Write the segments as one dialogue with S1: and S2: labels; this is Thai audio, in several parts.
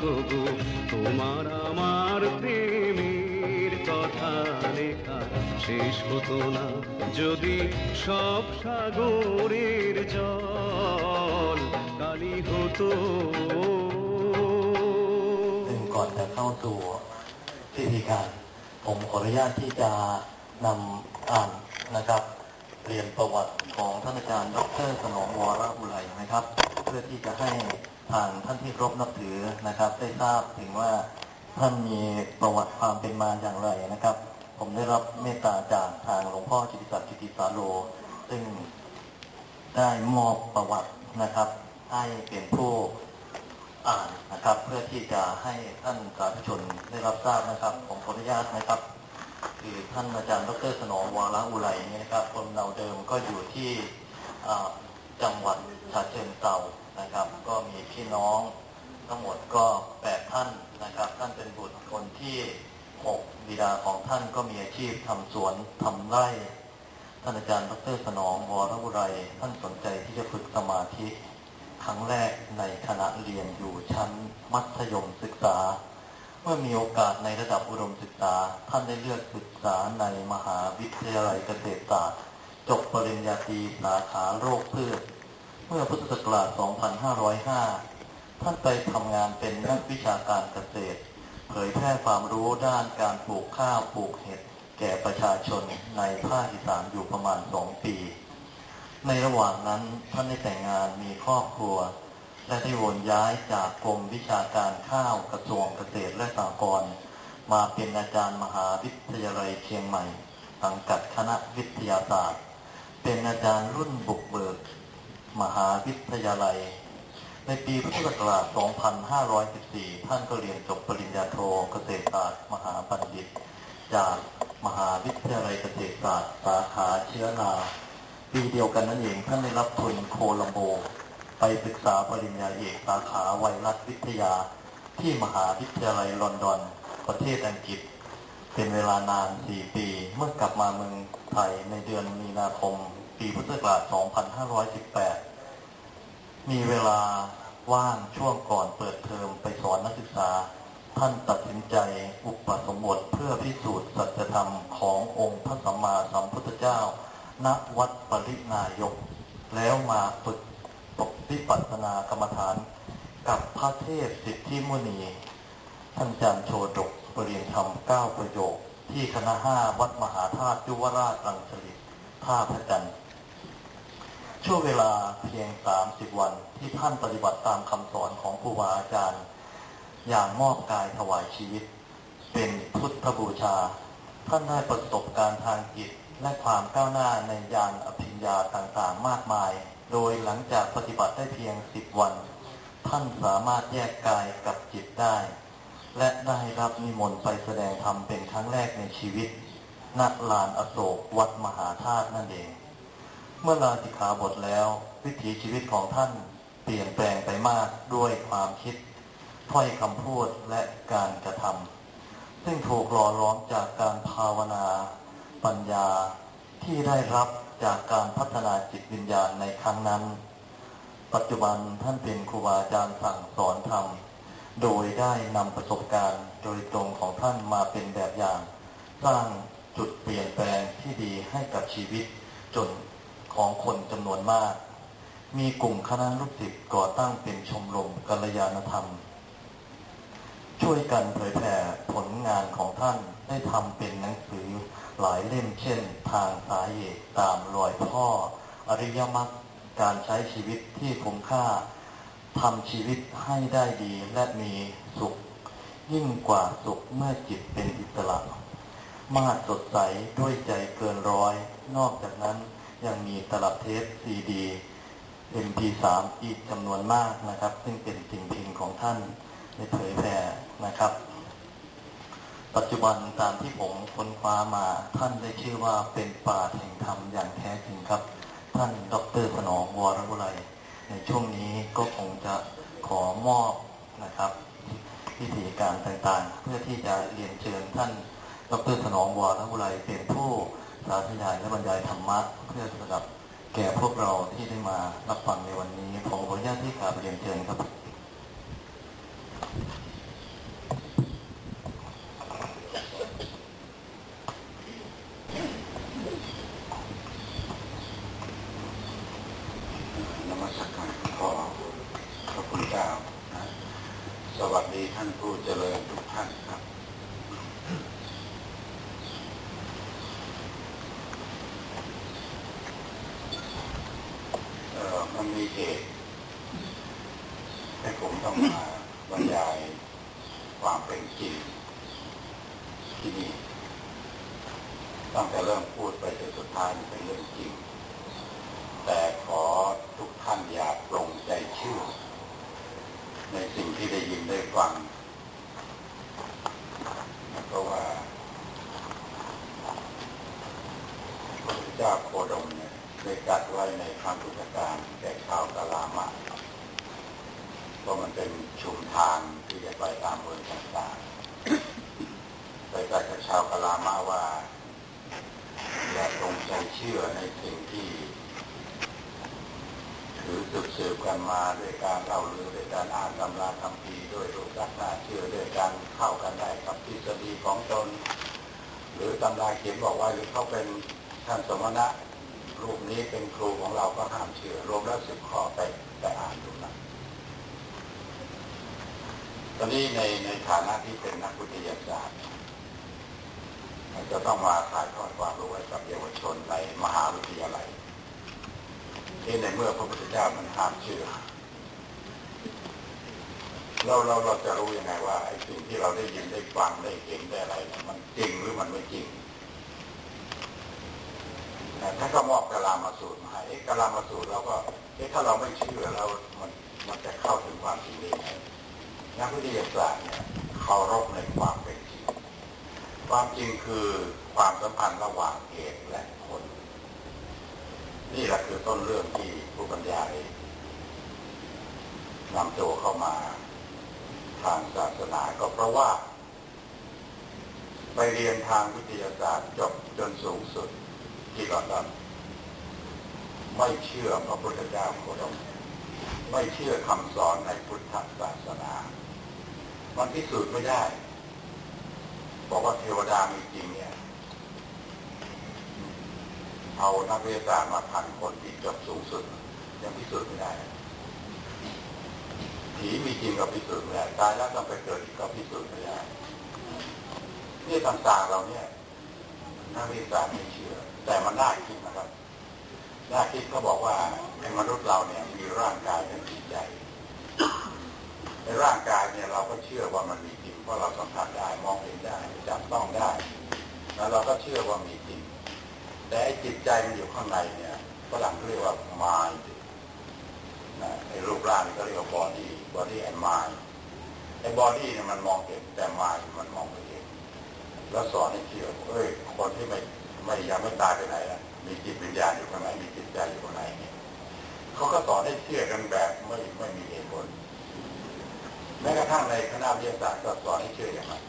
S1: তবু তোমার আমার প্রেমের কথা লেখা শেষ হতো না যদি সব সাগরের জল কালি হতো
S2: ซึ่งก่อนจะเข้าสู่พิธีการ ผมขออนุญาตที่จะนำอ่านนะครับ เรียนประวัติของท่านอาจารย์ดรสนองวรอุไรนะครับ เพื่อที่จะให้ ทางท่านที่รบนับถือนะครับ ได้ทราบถึงว่าท่านมีประวัติความเป็นมาอย่างไรนะครับ ผมได้รับเมตตาจากทางหลวงพ่อจิติศักดิ์จิติสาโล ซึ่งได้มอบประวัตินะครับ ให้เป็นผู้อ่านนะครับ เพื่อที่จะให้ท่านสาธุชนได้รับทราบนะครับ ผมขออนุญาตนะครับ คือท่านอาจารย์ดรสนองวาระอุไรนี่นะครับคนเราเดิมก็อยู่ที่จังหวัดฉะเชิงเทรา นะครับ ก็มีพี่น้องทั้งหมดก็แปดท่านนะครับ ท่านเป็นบุตรคนที่หกบิดาของท่านก็มีอาชีพทำสวนทำไร่ ท่านอาจารย์ดรสนองวรอุไรท่านสนใจที่จะฝึกสมาธิ ครั้งแรกในขณะเรียนอยู่ชั้นมัธยมศึกษา เมื่อมีโอกาสในระดับอุดมศึกษา ท่านได้เลือกศึกษาในมหาวิทยาลัยเกษตรศาสตร์ จบปริญญาตรีสาขาโรคพืช มื่อพุทธศักราช 2505 ท่านไปทำงานเป็นนักวิชาการเกษตร เผยแพร่ความรู้ด้านการปลูกข้าวปลูกเห็ดแก่ประชาชนในภาคอีสานอยู่ประมาณสองปี ในระหว่างนั้นท่านได้แต่งงานมีครอบครัว และได้โอนย้ายจากกรมวิชาการข้าวกระทรวงเกษตรและสหกรณ์มาเป็นอาจารย์มหาวิทยาลัยเชียงใหม่สังกัดคณะวิทยาศาสตร์ เป็นอาจารย์รุ่นบุกเบิก มหาวิทยาลัย ในปีพุทธศักราช 2514 ท่านก็เรียนจบปริญญาโทเกษตรศาสตร์มหาบัณฑิต จากมหาวิทยาลัยเกษตรศาสตร์สาขาเชื้อราปีเดียวกันนั่นเองท่านได้รับทุนโคลัมโบ ไปศึกษาปริญญาเอกสาขาไวรัสวิทยาที่มหาวิทยาลัยลอนดอน ประเทศอังกฤษ เป็นเวลานาน 4 ปี เมื่อกลับมาเมืองไทยในเดือนมีนาคม ปีพุทธศักราช 2518 มีเวลาว่างช่วงก่อนเปิดเทอมไปสอนนักศึกษา ท่านตัดสินใจอุปสมบทเพื่อพิสูจน์สัจธรรมขององค์พระสัมมาสัมพุทธเจ้า ณ วัดปรินายก แล้วมาฝึกปฏิปัสนากรรมฐาน กับพระเทพสิทธิมุนี ท่านอาจารย์โชดกปรริยนธรรมเก้าประโยคที่คณะห้าวัดมหาธาตุยุวราชรังสฤษท่าพระจันทร์ ช่วงเวลาเพียง 30 วันที่ท่านปฏิบัติตามคำสอนของครูบาอาจารย์ อย่างมอบกายถวายชีวิต เป็นพุทธบูชา ท่านได้ประสบการณ์ทางจิตและความก้าวหน้าในยานอภิญญาต่างๆ มากมาย โดยหลังจากปฏิบัติได้เพียง 10 วัน ท่านสามารถแยกกายกับจิตได้ และได้รับนิมนต์ไปแสดงธรรมเป็นครั้งแรกในชีวิตณลานอโศกวัดมหาธาตุนั่นเอง เมื่อลาสิกขาบทแล้ว วิถีชีวิตของท่านเปลี่ยนแปลงไปมากด้วยความคิดถ้อยคำพูดและการกระทำซึ่งถูกหล่อล้อมจากการภาวนา ปัญญาที่ได้รับจากการพัฒนาจิตวิญญาณในครั้งนั้น ปัจจุบันท่านเป็นครูบาอาจารย์สั่งสอนธรรม โดยได้นำประสบการณ์โดยตรงของท่านมาเป็นแบบอย่าง สร้างจุดเปลี่ยนแปลงที่ดีให้กับชีวิตจน ของคนจำนวนมาก มีกลุ่มคณะลูกศิษย์ก่อตั้งเป็นชมรมกัลยาณธรรม ช่วยกันเผยแผ่ผลงานของท่านได้ทำเป็นหนังสือหลายเล่มเช่น ทางสายเอกตามรอยพ่อ อริยมรรคการใช้ชีวิตที่คุ้มค่าทำชีวิตให้ได้ดีและมีสุข ยิ่งกว่าสุขเมื่อจิตเป็นอิสระ มาสดใสด้วยใจเกินร้อย นอกจากนั้น ยังมีตลับเทปซีดี MP3 อีกจำนวนมากนะครับ ซึ่งเป็นสิ่งพิมพ์ของท่านได้เผยแผ่นะครับ ปัจจุบันตามที่ผมค้นคว้ามาท่านได้ชื่อว่าเป็นป่าแห่งธรรมอย่างแท้จริงครับ ท่านดรสนองวรวุไลในช่วงนี้ก็คงจะขอมอบนะครับพิธีการต่างๆ เพื่อที่จะเรียนเชิญท่านดรสนองวรวุไลเป็นผู้ สาธยายและบรรยายธรรมะเพื่อสดับแก่พวกเราที่ได้มารับฟังในวันนี้ ผมขออนุญาตที่กราบเรียนเชิญครับ
S3: เหตุให้ผมต้องมาบรรยายความเป็นจริงที่นี่ตั้งแต่เริ่มพูดไปจนสุดท้ายมันเป็นเรื่องจริง แต่ขอทุกท่านอย่าปรงใจเชื่อ ในสิ่งที่ได้ยินได้ฟัง เพราะว่าพระพุทธเจ้าโคดมเนี่ยได้กัดไว้ในครั้งพุทธกาลแก่ชาวกาลามะเพราะมันเป็นชุมทางที่จะไปตามเมืองต่างๆไปกัดกับชาวกาลามะว่า อย่าตรงใจเชื่อในสิ่งที่ ถือสืบสืบกันมาด้วยการเล่าลือด้วยการอ่าน ตำราคำพีด้วยรูปลักษณะเชื่อด้วยการเข้ากันได้กับทฤษฎีของตน หรือตำราเขียนบอกว่าหรือเขาเป็นท่านสมณะรูปนี้เป็นครูของเราก็ห้ามเชื่อรวมแล้วสิบข้อไปไปอ่านดูนะตอนนี้ในในฐานะที่เป็นนักวิทยาศาสตร์จะต้องมาถ่ายทอดความรู้ให้กับเยาวชนในมหาวิทยาลัยที่ในเมื่อพระพุทธเจ้ามันห้ามเชื่อ เราเราเราจะรู้ยังไงว่าไอ้สิ่งที่เราได้ยินได้ฟังได้เห็นได้อะไรเนี่ยมันจริงหรือมันไม่จริงแต่ถ้าเขามอบกลามาสูตรมาให้กลามาสูตรเราก็เอ๊ะถ้าเราไม่เชื่อเรามันมันจะเข้าถึงความจริงได้ไงนักวิทยาศาสตร์เนี่ยเคารพในความเป็นจริง ความจริงคือความสัมพันธ์ระหว่างเหตุและผล นี่แหละคือต้นเรื่องที่ผู้บรรยายนำตัวเข้ามา ทางศาสนาก็เพราะว่า ไปเรียนทางวิทยาศาสตร์จบจนสูงสุดที่ลอนดอนไม่เชื่อพระพุทธเจ้าโคดมไม่เชื่อคำสอนในพุทธศาสนา มันพิสูจน์ไม่ได้ บอกว่าเทวดามีจริงเนี่ยเอานักวิทยาศาสตร์มาพันคนที่จบสูงสุด ยังพิสูจน์ไม่ได้ ผีมีจริงก็พิสูจน์ไม่ได้ตายแล้วต้องไปเกิดอีกก็พิสูจน์ไม่ได้นี่ต่างๆเราเนี่ยนักวิทยาศาสตร์ไม่เชื่อ แต่มันน่าคิดนะครับน่าคิดเขาบอกว่าในมนุษย์เราเนี่ยมีร่างกายเป็นจิตใจ ในร่างกายเนี่ยเราก็เชื่อว่ามันมีจริงเพราะเราสัมผัสได้มองเห็นได้จับต้องได้ แล้วเราก็เชื่อว่ามีจริง แต่จิตใจมันอยู่ข้างในเนี่ยฝรั่งเรียกว่า mind ไอ้รูปร่างนี่ก็เรียกว่า body body and mind ไอ้ body เนี่ยมันมองเห็นแต่ mind มันมองไม่เห็นแล้วสอนให้เชื่อเอ้ยคนที่ไม่ไม่ยังไม่ตายไปไหนนะมีจิตวิญญาณอยู่ข้างในมีจิตใจอยู่ข้างในเนี่ยเขาก็สอนให้เชื่อกันแบบไม่ไม่มีเหตุผลแม้กระทั่งในคณะวิทยาศาสตร์ก็สอนให้เชื่ออย่างนั้น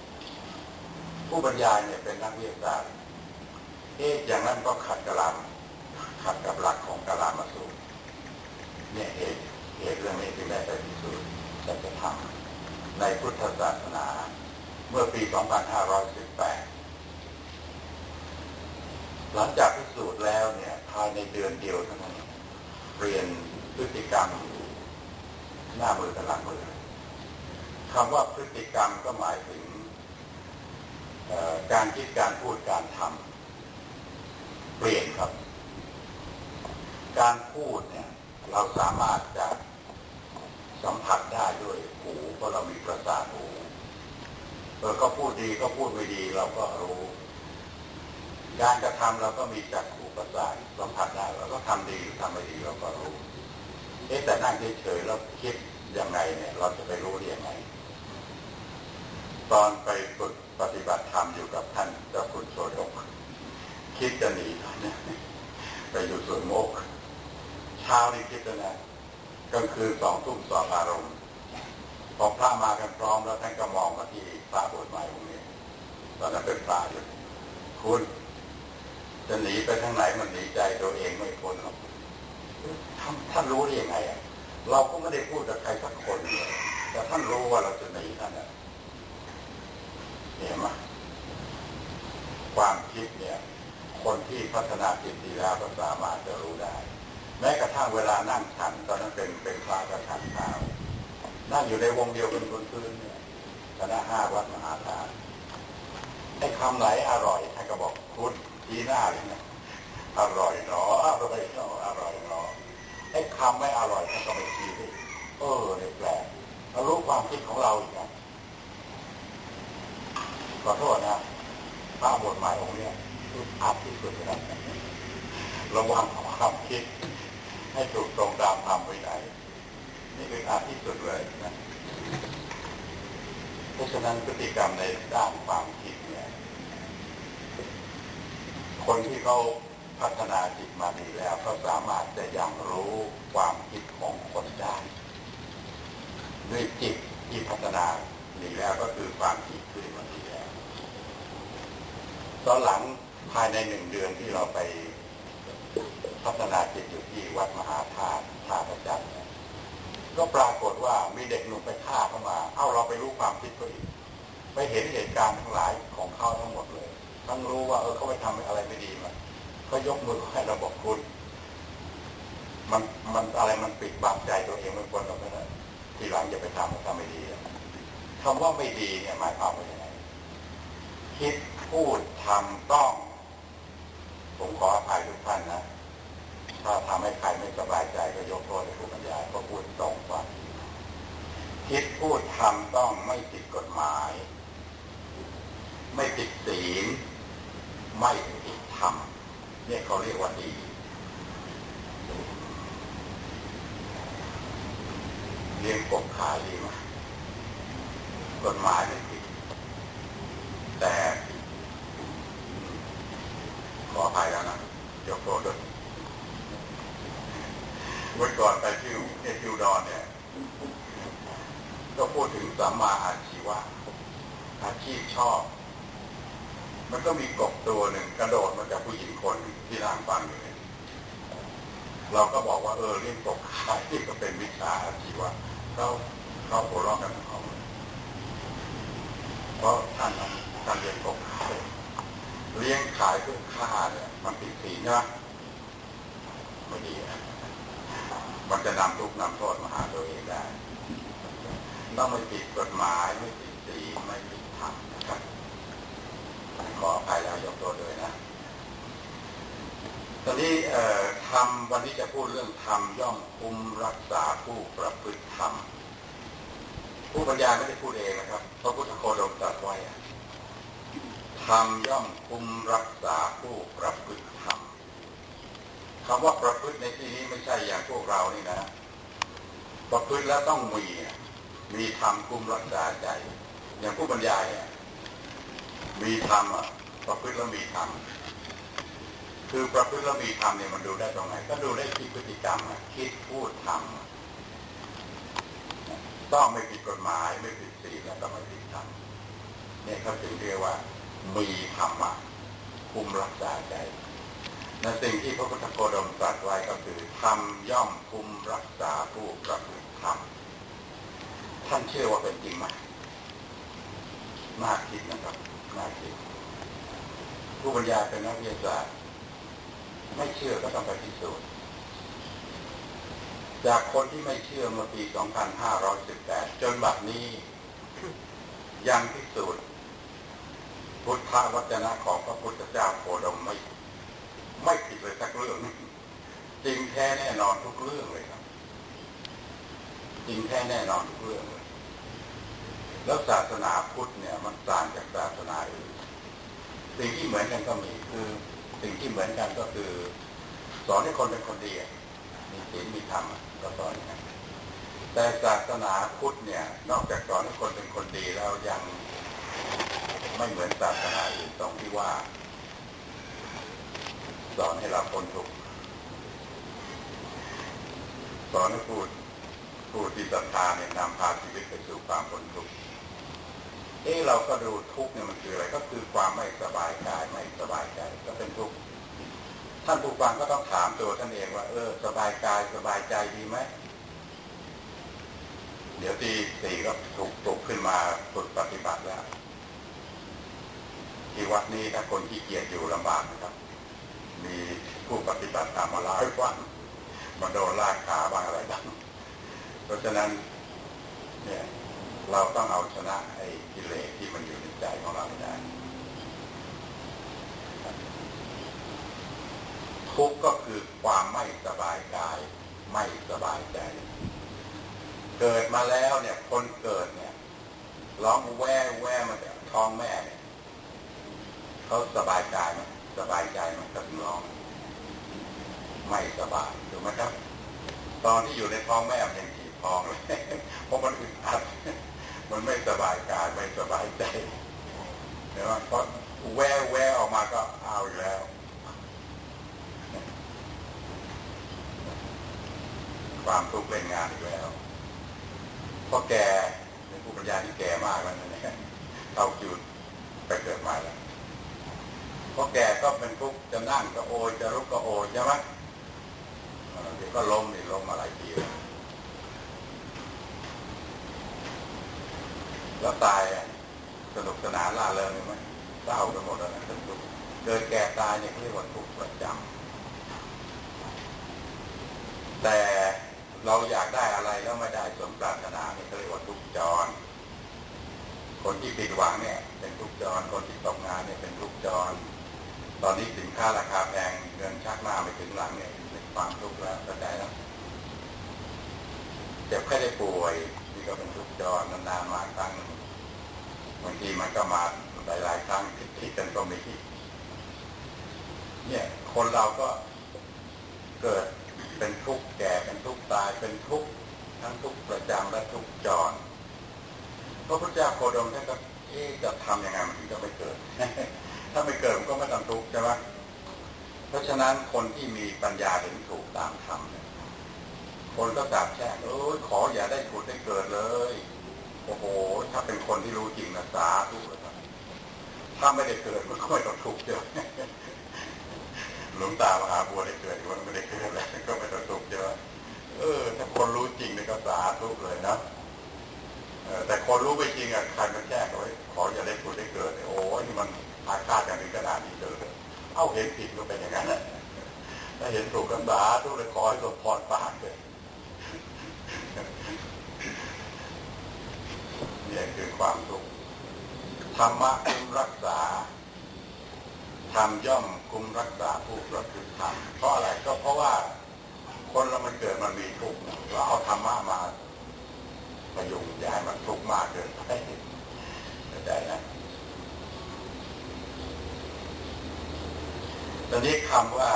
S3: ผู้บรรยายเนี่ยเป็นนักวิทยาศาสตร์เอ๊ะอย่างนั้นก็ขัดกับหลักขัดกับหลักของกาลามาสู เนี่ยเหตุเหตุเรื่องนี้จึงได้ไปพิสูจน์สัจธรรมในพุทธศาสนา เมื่อปี 2518 หลังจากพิสูจน์แล้วเนี่ยภายในเดือนเดียวเท่านั้นเปลี่ยนพฤติกรรม หน้ามือกับหลังมือคำว่าพฤติกรรมก็หมายถึงการคิดการพูดการทำเปลี่ยนครับ การพูดเนี่ย เราสามารถจะสัมผัสได้ด้วยหูเพราะเรามีประสาทหูเออก็พูดดีก็พูดไม่ดีเราก็รู้ การกระทำเราก็มีจักขู่ประสาทสัมผัสได้เราก็ทำดีหรือทำไม่ดีเราก็รู้เอ๊แต่นั่งเฉยๆแล้วคิดยังไงเนี่ย เราจะไปรู้ได้ยังไง ตอนไปฝึกปฏิบัติธรรมอยู่กับท่านเจ้าคุณโสดกคิดจะหนีเนี่ยไปอยู่สวนโมก เช้านี่คิดแล้วนะกลางคืนสองทุ่มสอบอารมณ์พอพระมากันพร้อมแล้วท่านก็มองมาที่พระบทใหม่องค์นี้ตอนนั้นเป็นพระอยู่คุณจะหนีไปทางไหนมันหนีใจตัวเองไม่พ้นหรอกท่านท่านรู้ได้ยังไงอะเราก็ไม่ได้พูดกับใครสักคนเลยแต่ท่านรู้ว่าเราจะหนีท่านอะเห็นไหมความคิดเนี่ย คนที่พัฒนาจิตดีแล้วก็สามารถจะรู้ได้ แม้กระทั่งเวลานั่งฉันตอนนั้นเป็นเป็นพระกระฉันเท้านั่งอยู่ในวงเดียวกันบนพื้นเนี่ยคณะห้าวัดมหาธาตุไอ้คำไหนอร่อยท่านก็บอกคุณทีหน้าเลยนะอร่อยเนาะอร่อยเนาะอร่อยเนาะไอ้คำไม่อร่อยท่านก็ไม่ชี้ดิเออเนี่ยแปลกเรารู้ความคิดของเราอีกนะขอโทษนะพระบทหมายองค์เนี้ยอภาพที่สุดนะระวังความคิด ให้ถูกตรงตามธรรมไปไหนนี่คืออาที่สุดเลยนะเพราะฉะนั้นพฤติกรรมในด้านความคิดเนี่ย คนที่เขาพัฒนาจิตมาดีแล้วก็สามารถจะยังรู้ความคิดของคนได้ด้วยจิตที่พัฒนาดีแล้วก็คือความคิดขึ้นมาดีแล้วตอนหลังภายในหนึ่งเดือนที่เราไป พัฒนาจิตอยู่ที่วัดมหาธาตุท่าประจันทร์เนี่ยก็ปรากฏว่ามีเด็กหนุ่มไปฆ่าเข้ามา เอ้าเราไปรู้ความคิดเขาอีกไปเห็นเหตุการณ์ทั้งหลายของเขาทั้งหมดเลย ทั้งรู้ว่าเออเขาไปทำอะไรไม่ดีมาเขายกมือให้เราบอกคุณ มันมันอะไรมันปิดบังใจตัวเองไม่ควรทำไม่ได้ทีหลังอย่าไปทำถ้าไม่ดีอะคำว่าไม่ดีเนี่ยหมายความว่าอย่างไรคิดพูดทำต้อง ผมขออภัยทุกท่านนะ ถ้าทำให้ใครไม่สบายใจก็ยกโทษให้ผู้บรรยายเพราะพูดตรงกว่าคิดพูดทำต้องไม่ผิดกฎหมาย ไม่ผิดศีลไม่ผิดธรรมเนี่ยเขาเรียกว่าดีเลี้ยงกบขายดีไหมกฎหมายไม่ผิด แต่ขออภัยแล้วนะยกโทษด้วยเมื่อก่อนไปที่เอทิวดอนเนี่ย ก็พูดถึงสัมมาอาชีวะ อาชีพชอบ มัน ก็มีกบตัวหนึ่งกระโดดมาจากผู้หญิงคนที่ร่างฟังอยู่เนี่ยเราก็บอกว่าเออเลี้ยงกบขายที่ก็เป็นวิชาอาชีวะเขาเขาหัวเราะกันทั้งห้องเลยเพราะท่านท่านเลี้ยงกบขายเลี้ยงขายเพื่อฆ่าเนี่ยมันผิดศีลใช่ไหมไม่ดีนะมันจะนำทุกนำโทษมาหาตัวเองได้ต้องไม่ผิดกฎหมายไม่ผิดศีลไม่ผิดธรรมนะครับ ข ออภัยแล้วยกโทษด้วยนะ ตอนนี้ธรรมวันนี้จะพูดเรื่องธรรมย่อมคุ้มรักษาผู้ประพฤติธรรม ผู้บรรยาไม่ได้พูดเองนะครับพระพุทธโคดมตรัสไว้ธรรมย่อมคุ้มรักษาผู้ประพฤติธรรมคำว่าประพฤติในที่นี้ไม่ใช่อย่างพวกเรานี่นะ ประพฤติแล้วต้องมีมีธรรมคุ้มรักษาใจ อย่างผู้บรรยายเนี่ย มีธรรมอะประพฤติแล้วมีธรรมคือประพฤติแล้วมีธรรมเนี่ยมันดูได้ตรงไหน ก็ดูได้ที่พฤติกรรมอะคิดพูดทำต้องไม่ผิดกฎหมายไม่ผิดศีลแล้วก็ไม่ผิดธรรมเนี่ยเขาถึงเรียกว่า มีธรรมะคุมรักษาใจในสิ่งที่พระพุทธโคดมตรัสไว้ก็คือธรรมย่อมคุมรักษาผู้ประพฤติธรรมท่านเชื่อว่าเป็นจริงไหมน่าคิดนะครับ นาคิผู้บรรยายเป็นนักวิทยาศาสตร์ไม่เชื่อก็ต้องไปพิสูจน์จากคนที่ไม่เชื่อเมื่อปี 2518 จนบัดนี้ ยังพิสูจน์พุทธวจนะของพระพุทธเจ้าโคดมไม่ไม่ผิดเลยสักเรื่องจริงแท้แน่นอนทุกเรื่องเลยครับจริงแท้แน่นอนทุกเรื่องเลย แล้วศาสนาพุทธเนี่ยมันต่างจากศาสนาอื่นสิ่งที่เหมือนกันก็มีคือสิ่งที่เหมือนกันก็คือ สอนให้คนเป็นคนดีมีศีลมีธรรมก็สอนอย่างนแต่ศาสนาพุทธเนี่ย นอกจากสอนให้คนเป็นคนดีแล้วยังไม่เหมือนศาสนาอื่นตรงที่ว่า สอนให้เราพ้นทุกข์สอนให้พูดผู้ที่ศรัทธาเนี่ยนำพาชีวิตไปสู่ความพ้นทุกข์ เราก็ดูทุกข์เนี่ยมันคืออะไรก็คือความไม่สบายกายไม่สบายใจก็เป็นทุกข์ท่านผู้ฟังก็ต้องถามตัวท่านเองว่า เออ สบายกายสบายใจดีไหมเดี๋ยวตีสี่ก็ถูกตกขึ้นมาฝึกปฏิบัติแล้วที่วัดนี้ถ้าคนที่เกียจอยู่ลำบากนะครับ มีผู้ปฏิบัติตามมาเล่าให้ฟังมาโดนลากขาบ้างอะไรบ้างเพราะฉะนั้น เนี่ย เราต้องเอาชนะไอ้กิเลสที่มันอยู่ในใจของเราได้ ทุกข์ก็คือความไม่สบายกาย ไม่สบายใจ เกิดมาแล้วเนี่ย คนเกิดเนี่ยร้องแว่แว่มาจากท้องแม่เนี่ยเขาสบายใจไหมสบายใจไหมกับร้อง ไม่สบายถูกไหมครับ ตอนที่อยู่ในท้องแม่มันยังขีดท้องเลยเพราะมันอึดอัด มันไม่สบายกายไม่สบายใจเดี๋ยวพอแววแววออกมาก็เอาอแล้วความทุกข์เล่นงานอีกแล้วเพราะแกเป็นผู้ปัญญาที่แก่มากแล้วนะเนี่ยเอาจุดไปเกิดใหม่แล้วเพราะแกก็เป็นทุกข์จะนั่งก็โอยจะลุกก็โอยใช่ไหมเออเดี๋ยวก็ล้มนี่ล้มมาหลายทีแล้ว แล้วตายอะสนุกสนานล่าเริงไหมเศร้าไปหมดแล้วนะสนุกเกิดแก่ตายเนี่ยเรียกว่าทุกข์ประจำแต่เราอยากได้อะไรแล้วไม่ได้สมปรารถนาเนี่ยเรียกว่าทุกข์จร คนที่ผิดหวังเนี่ย เป็นทุกข์จร คนที่ตกงานเนี่ยเป็นทุกข์จร ตอนนี้สินค้าราคาแพงเงินชักหน้าไปถึงหลังเนี่ยเป็นความทุกข์แล้วเข้าใจแล้วเจ็บแค่ได้ป่วย ก็เป็นทุกข์จรนานๆมาครั้งหนึ่งบางทีมันก็มาหลายๆครั้งคิดกันก็ไม่คิดเนี่ยคนเราก็เกิดเป็นทุกข์แก่เป็นทุกข์ตายเป็นทุกข์ทั้งทุกข์ประจำและทุกข์จรพระพุทธเจ้าโคดมท่านก็จะทำยังไงมันถึงจะไม่เกิด ถ้าไม่เกิดมันก็ไม่ต้องทุกข์ใช่ไหมเพราะฉะนั้นคนที่มีปัญญาเห็นถูกตามธรรมเนี่ย คนก็สาบแช่งเอ้ยขออย่าได้ผุดได้เกิดเลย โอ้โห ถ้าเป็นคนที่รู้จริงนะสาธุเลยครับถ้าไม่ได้เกิดมันก็ไม่ต้องทุกข์เจ้าหลวงตามหาบัวได้เกิดวันไม่ได้เกิดแล้วก็ไม่ต้องทุกข์เจ้าเออ ถ้าคนรู้จริงนี่ก็สาธุเลยนะเอแต่คนรู้ไม่จริงอะใครมาแจ้งเอาไว้ขออย่าได้ผุดได้เกิดเนี่ยโอ้ยมันอาฆาตกันถึงขนาดนี้เลยเอ้าเห็นผิดก็เป็นอย่างนั้นแหละถ้าเห็นถูกกันสาธุเลยขอให้สมพรปากเลย นี่ยคือความทุกข์ธรรมะคุ้มรักษาธรรมย่อมคุ้มรักษาผู้ประพฤติธรรมเพราะอะไรก็เพราะว่าคนเรามันเกิดมันมีทุกข์เราเอาธรรมะมาประยุงอย่าให้มันทุกข์มากเกินไปเข้าใจนะตอนนี้คำว่า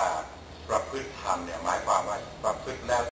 S3: ประพฤติธรรมเนี่ยหมายความว่าประพฤติแล้ว